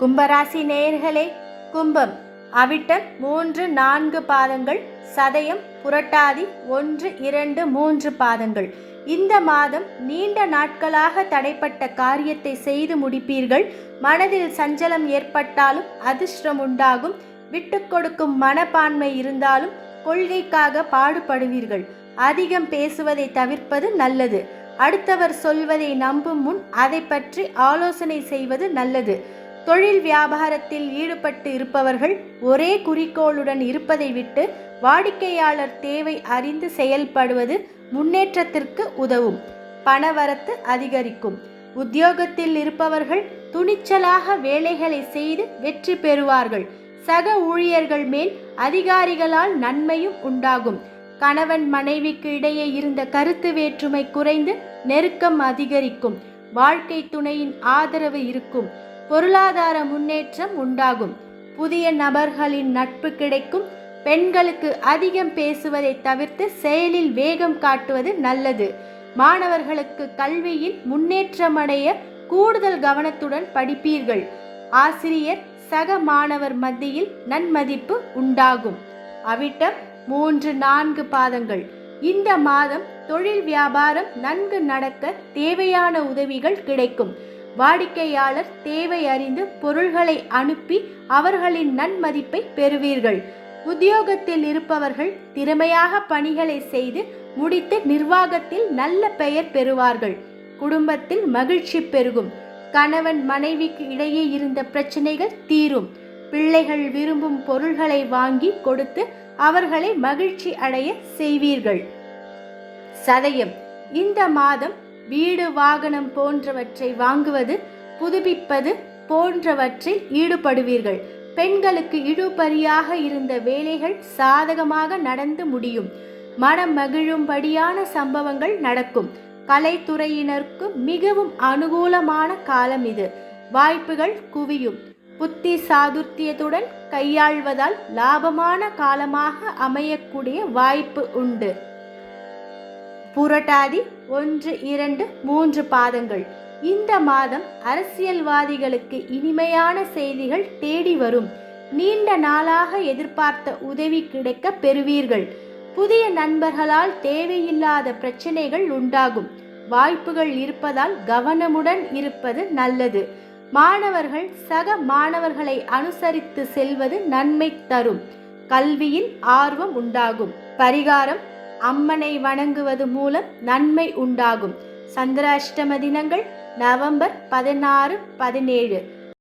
கும்பராசி நேயர்களே கும்பம் அவிட்டம் மூன்று நான்கு பாதங்கள் சதயம் புரட்டாதி ஒன்று இரண்டு மூன்று பாதங்கள். இந்த மாதம் நீண்ட நாட்களாக தடைப்பட்ட காரியத்தை செய்து முடிப்பீர்கள். மனதில் சஞ்சலம் ஏற்பட்டாலும் அதிர்ஷ்டம் உண்டாகும். விட்டு கொடுக்கும் மனப்பான்மை இருந்தாலும் கொள்கைக்காக பாடுபடுவீர்கள். அதிகம் பேசுவதை தவிர்ப்பது நல்லது. அடுத்தவர் சொல்வதை நம்பும் முன் அதை பற்றி ஆலோசனை செய்வது நல்லது. தொழில் வியாபாரத்தில் ஈடுபட்டு இருப்பவர்கள் ஒரே குறிக்கோளுடன் இருப்பதை விட்டு வாடிக்கையாளர் தேவை அறிந்து செயல்படுவது முன்னேற்றத்திற்கு உதவும். பணவரத்து அதிகரிக்கும். உத்தியோகத்தில் இருப்பவர்கள் துணிச்சலாக வேலைகளை செய்து வெற்றி பெறுவார்கள். சக ஊழியர்கள் மேல் அதிகாரிகளால் நன்மையும் உண்டாகும். கணவன் மனைவிக்கு இடையே இருந்த கருத்து வேற்றுமை குறைந்து நெருக்கம் அதிகரிக்கும். வாழ்க்கை துணையின் ஆதரவு இருக்கும். பொருளாதார முன்னேற்றம் உண்டாகும். புதிய நபர்களின் நட்பு கிடைக்கும். பெண்களுக்கு அதிகம் பேசுவதை தவிர்த்து செயலில் வேகம் காட்டுவது நல்லது. மாணவர்களுக்கு கல்வியில் முன்னேற்றமடைய கூடுதல் கவனத்துடன் படிப்பீர்கள். ஆசிரியர் சக மாணவர் மத்தியில் நன்மதிப்பு உண்டாகும். அவிட்டம் மூன்று நான்கு பாதங்கள். இந்த மாதம் தொழில் வியாபாரம் நன்கு நடக்க தேவையான உதவிகள் கிடைக்கும். வாடிக்கையாளர் தேவை அறிந்து பொருள்களை அனுப்பி அவர்களின் நன்மதிப்பை பெறுவீர்கள். உத்தியோகத்தில் இருப்பவர்கள் திறமையாக பணிகளை செய்து முடித்து நிர்வாகத்தில் நல்ல பெயர் பெறுவார்கள். குடும்பத்தில் மகிழ்ச்சி பெருகும். கணவன் மனைவிக்கு இடையே இருந்த பிரச்சனைகள் தீரும். பிள்ளைகள் விரும்பும் பொருள்களை வாங்கி கொடுத்து அவர்களை மகிழ்ச்சி அடைய செய்வீர்கள். சதயம். இந்த மாதம் வீடு வாகனம் போன்றவற்றை வாங்குவது புதுப்பிப்பது போன்றவற்றில் ஈடுபடுவீர்கள். பெண்களுக்கு இழுபறியாக இருந்த வேலைகள் சாதகமாக நடந்து முடியும். மனம் மகிழும்படியான சம்பவங்கள் நடக்கும். கலைத்துறையினருக்கு மிகவும் அனுகூலமான காலம் இது. வாய்ப்புகள் குவியும். புத்தி சாதுர்த்தியத்துடன் கையாள்வதால் லாபமான காலமாக அமையக்கூடிய வாய்ப்பு உண்டு. புரட்டாதி ஒன்று இரண்டு மூன்று பாதங்கள். இந்த மாதம் அரசியல்வாதிகளுக்கு இனிமையான செய்திகள் தேடி வரும். நீண்ட நாளாக எதிர்பார்த்த உதவி கிடைக்க பெறுவீர்கள். புதிய நண்பர்களால் தேவையில்லாத பிரச்சனைகள் உண்டாகும். வாய்ப்புகள் இருப்பதால் கவனமுடன் இருப்பது நல்லது. மாணவர்கள் சக மாணவர்களை அனுசரித்து செல்வது நன்மை தரும். கல்வியில் ஆர்வம் உண்டாகும். பரிகாரம் அம்மனை வணங்குவது மூலம் நன்மை உண்டாகும். சந்திராஷ்டம தினங்கள் நவம்பர் பதினாறு பதினேழு.